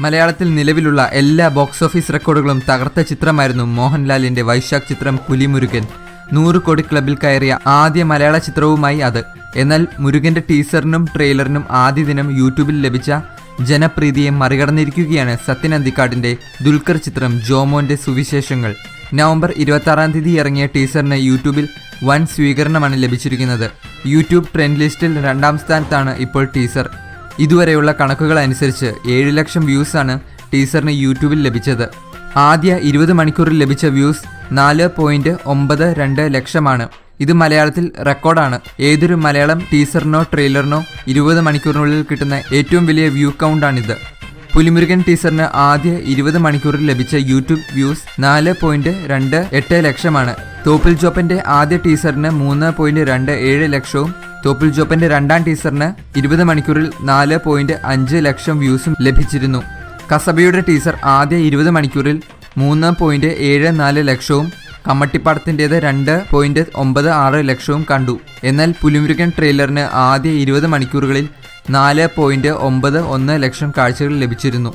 മലയാളത്തിൽ നിലവിലുള്ള എല്ലാ ബോക്സ് ഓഫീസ് റെക്കോർഡുകളും തകർത്ത ചിത്രമായിരുന്നു മോഹൻലാലിന്റെ വൈശാഖ് ചിത്രം പുലിമുരുകൻ. നൂറ് കോടി ക്ലബിൽ കയറിയ ആദ്യ മലയാള ചിത്രവുമായി അത്. എന്നാൽ മുരുകന്റെ ടീസറിനും ട്രെയിലറിനും ആദ്യ ദിനം യൂട്യൂബിൽ ലഭിച്ച ജനപ്രീതിയെ മറികടന്നിരിക്കുകയാണ് സത്യൻ അന്തിക്കാടിന്റെ ദുൽഖർ ചിത്രം ജോമോന്റെ സുവിശേഷങ്ങൾ. നവംബർ ഇരുപത്തി ആറാം തീയതി ഇറങ്ങിയ ടീസറിന് യൂട്യൂബിൽ വൻ സ്വീകരണമാണ് ലഭിച്ചിരിക്കുന്നത്. യൂട്യൂബ് ട്രെൻഡ് ലിസ്റ്റിൽ രണ്ടാം സ്ഥാനത്താണ് ഇപ്പോൾ ടീസർ. ഇതുവരെയുള്ള കണക്കുകൾ അനുസരിച്ച് ഏഴ് ലക്ഷം വ്യൂസ് ആണ് ടീസറിന് യൂട്യൂബിൽ ലഭിച്ചത്. ആദ്യ ഇരുപത് മണിക്കൂറിൽ ലഭിച്ച വ്യൂസ് നാല് പോയിന്റ് ഒമ്പത് രണ്ട് ലക്ഷമാണ്. ഇത് മലയാളത്തിൽ റെക്കോർഡാണ്. ഏതൊരു മലയാളം ടീസറിനോ ട്രെയിലറിനോ ഇരുപത് മണിക്കൂറിനുള്ളിൽ കിട്ടുന്ന ഏറ്റവും വലിയ വ്യൂ കൗണ്ടാണിത്. പുലിമുരുകൻ ടീസറിന് ആദ്യ ഇരുപത് മണിക്കൂറിൽ ലഭിച്ച യൂട്യൂബ് വ്യൂസ് നാല് പോയിന്റ് രണ്ട് എട്ട് ലക്ഷമാണ്. തോപ്പിൽ ജോപ്പന്റെ ആദ്യ ടീസറിന് മൂന്ന് പോയിന്റ് രണ്ട് ഏഴ് ലക്ഷവും തോപ്പിൽ ജോപ്പന്റെ രണ്ടാം ടീസറിന് ഇരുപത് മണിക്കൂറിൽ നാല് പോയിന്റ് അഞ്ച് ലക്ഷം വ്യൂസും ലഭിച്ചിരുന്നു. കസബയുടെ ടീസർ ആദ്യ ഇരുപത് മണിക്കൂറിൽ മൂന്ന് പോയിന്റ് ഏഴ് നാല് ലക്ഷവും കമ്മട്ടിപ്പാടത്തിന്റെത് രണ്ട് പോയിന്റ് ഒമ്പത് ആറ് ലക്ഷവും കണ്ടു. എന്നാൽ പുലിമുരുകൻ ട്രെയിലറിന് ആദ്യ ഇരുപത് മണിക്കൂറുകളിൽ നാല് പോയിന്റ് ഒമ്പത് ഒന്ന് ലക്ഷം കാഴ്ചകൾ ലഭിച്ചിരുന്നു.